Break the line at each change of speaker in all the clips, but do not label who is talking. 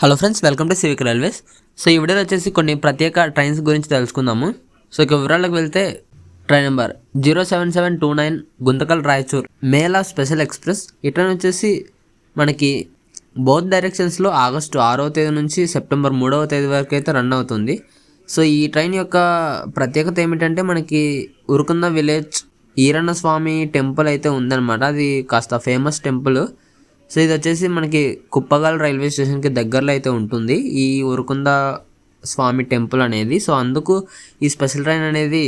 Hello friends welcome to civic railways so ఈ వీడియోలో వచ్చేసి కొన్ని ప్రత్యేక ట్రైన్స్ గురించి తెలుసుకుందాము. సో ఇక వివరాలకు వెళ్తే train number zero seven seven two nine Guntakal Raichur Mela special express. ఈ ట్రైన్ వచ్చేసి మనకి బౌత్ డైరెక్షన్స్లో ఆగస్టు ఆరవ తేదీ నుంచి సెప్టెంబర్ మూడవ తేదీ వరకు అయితే రన్ అవుతుంది. సో ఈ ట్రైన్ యొక్క ప్రత్యేకత ఏమిటంటే మనకి ఉరుకున్న విలేజ్ ఈరన్న స్వామి టెంపుల్ అయితే ఉందన్నమాట. అది కాస్త ఫేమస్ టెంపుల్ సో ఇది వచ్చేసి మనకి కుప్పగల్ రైల్వే స్టేషన్కి దగ్గరలో అయితే ఉంటుంది. ఈ ఉరుకుంద స్వామి టెంపుల్ అనేది. సో అందుకు ఈ స్పెషల్ ట్రైన్ అనేది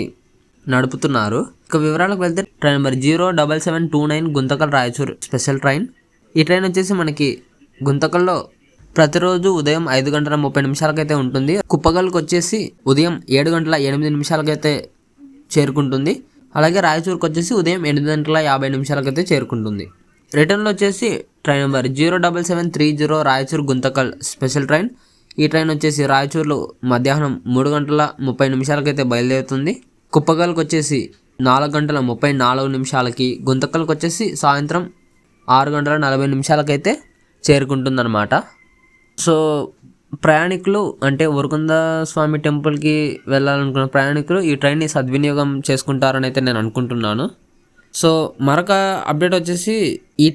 నడుపుతున్నారు. ఇక వివరాలకు వెళ్తే train number zero double seven two nine Guntakal Raichur special train. ఈ ట్రైన్ వచ్చేసి మనకి గుంతకల్లో ప్రతిరోజు ఉదయం ఐదు గంటల ముప్పై నిమిషాలకైతే ఉంటుంది. కుప్పగల్కి వచ్చేసి ఉదయం ఏడు గంటల ఎనిమిది నిమిషాలకైతే చేరుకుంటుంది. అలాగే రాయచూర్కి వచ్చేసి ఉదయం ఎనిమిది గంటల యాభై నిమిషాలకైతే చేరుకుంటుంది. రిటర్న్లో వచ్చేసి train number zero double seven three zero Raichur Guntakal special train. ఈ ట్రైన్ వచ్చేసి రాయచూర్లో మధ్యాహ్నం మూడు గంటల ముప్పై నిమిషాలకైతే బయలుదేరుతుంది. కుప్పగల్కి వచ్చేసి నాలుగు గంటల ముప్పై నాలుగు నిమిషాలకి గుంతకల్కి వచ్చేసి సాయంత్రం ఆరు గంటల నలభై నిమిషాలకైతే చేరుకుంటుందన్నమాట. సో ప్రయాణికులు అంటే ఉరుకుంద స్వామి టెంపుల్కి వెళ్ళాలనుకున్న ప్రయాణికులు ఈ ట్రైన్ని సద్వినియోగం చేసుకుంటారని అయితే నేను అనుకుంటున్నాను. సో మరొక అప్డేట్ వచ్చేసి ఈ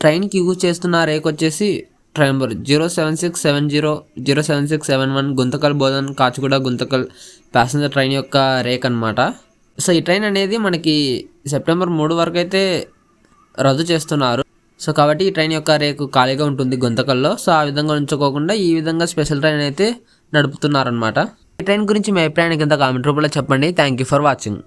ట్రైన్కి యూజ్ చేస్తున్న రేక్ వచ్చేసి train number zero seven six seven zero zero seven six seven one Guntakal Bodhan Kacheguda Guntakal passenger train యొక్క రేక్ అనమాట సో ఈ ట్రైన్ అనేది మనకి సెప్టెంబర్ మూడు వరకు అయితే రద్దు చేస్తున్నారు. సో కాబట్టి ఈ ట్రైన్ యొక్క రేకు ఖాళీగా ఉంటుంది గుంతకల్లో. సో ఆ విధంగా ఉంచుకోకుండా ఈ విధంగా స్పెషల్ ట్రైన్ అయితే నడుపుతున్నారనమాట ఈ ట్రైన్ గురించి మీ అభిప్రాయానికి కింద కామెంట్ రూపంలో చెప్పండి. Thank you for watching.